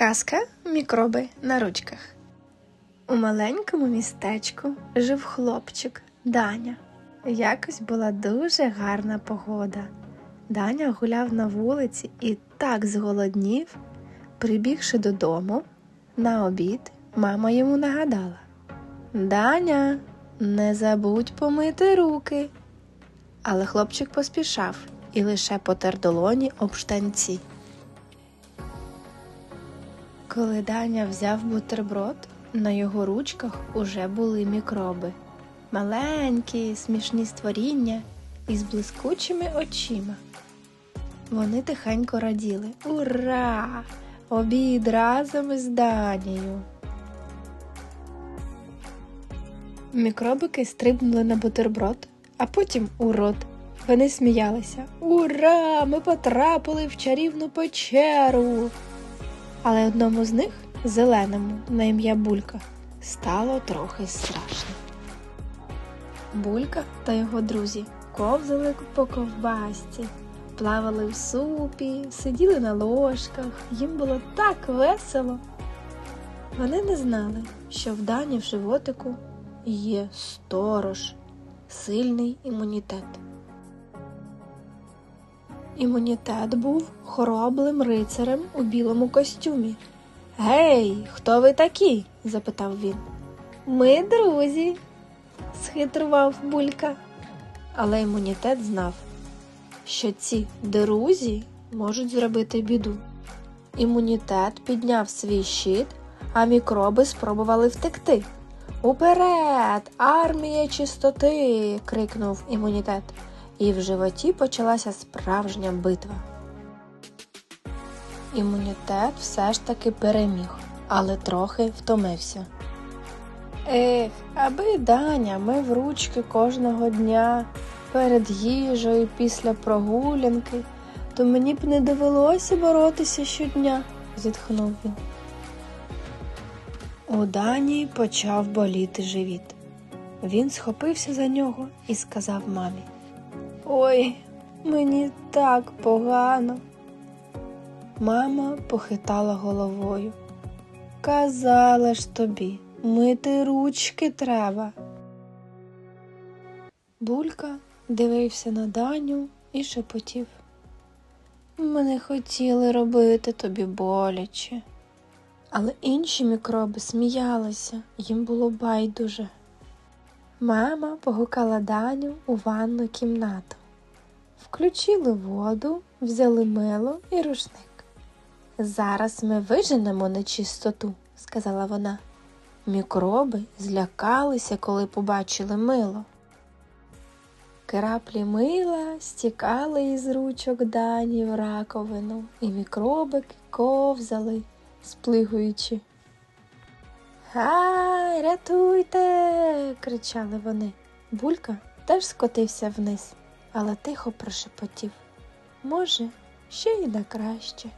Казка Мікроби на ручках. У маленькому містечку жив хлопчик Даня. Якось була дуже гарна погода. Даня гуляв на вулиці і так зголоднів. Прибігши додому на обід, мама йому нагадала: Даня, не забудь помити руки. Але хлопчик поспішав і лише потер долоні об штанці. Коли Даня взяв бутерброд, на його ручках уже були мікроби. Маленькі, смішні створіння із блискучими очима. Вони тихенько раділи. Ура! Обід разом із Данією. Мікробики стрибнули на бутерброд, а потім у рот. Вони сміялися. Ура! Ми потрапили в чарівну печеру. Але одному з них, зеленому, на ім'я Булька, стало трохи страшно. Булька та його друзі ковзали по ковбасці, плавали в супі, сиділи на ложках, їм було так весело. Вони не знали, що в Дані в животику є сторож, сильний імунітет. Імунітет був хороблим рицарем у білому костюмі. Гей, хто ви такі? запитав він. Ми друзі, схитрував булька. Але імунітет знав, що ці друзі можуть зробити біду. Імунітет підняв свій щит, а мікроби спробували втекти. Уперед, армія чистоти! крикнув імунітет і в животі почалася справжня битва. Імунітет все ж таки переміг, але трохи втомився. Ех, аби Даня мив ручки кожного дня перед їжею після прогулянки, то мені б не довелося боротися щодня, зітхнув він. У Дані почав боліти живіт. Він схопився за нього і сказав мамі Ой, мені так погано. Мама похитала головою. Казала ж тобі, мити ручки треба. Булька дивився на Даню і шепотів. Ми не хотіли робити тобі боляче. Але інші мікроби сміялися, їм було байдуже. Мама погукала Даню у ванну кімнату. Включили воду, взяли мило і рушник. Зараз ми виженемо нечистоту, сказала вона. Мікроби злякалися, коли побачили мило. Краплі мила стікали із ручок дані в раковину, і мікробики ковзали, сплигуючи. Гай, рятуйте, кричали вони. Булька теж скотився вниз але тихо прошепотів може, ще й на краще.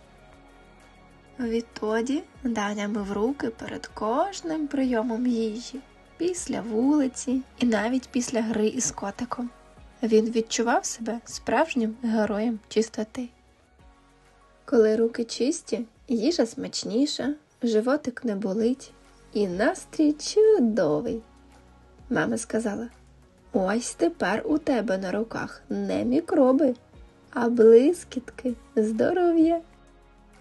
Відтоді Даня мив руки перед кожним прийомом їжі, після вулиці і навіть після гри із котиком. Він відчував себе справжнім героєм чистоти. Коли руки чисті, їжа смачніша, животик не болить, і настрій чудовий. Мама сказала Ось тепер у тебе на руках не мікроби, а блискітки здоров'я.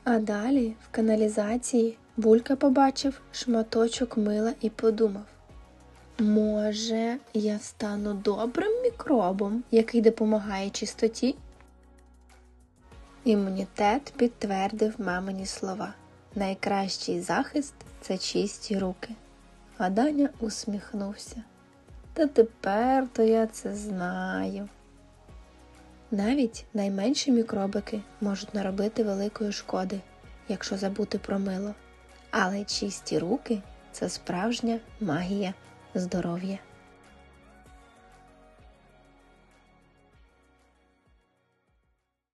А далі в каналізації Булька побачив шматочок мила і подумав може, я стану добрим мікробом, який допомагає чистоті? Імунітет підтвердив мамині слова. Найкращий захист це чисті руки. А Даня усміхнувся. Та тепер то я це знаю. Навіть найменші мікробики можуть наробити великої шкоди, якщо забути про мило. Але чисті руки це справжня магія здоров'я.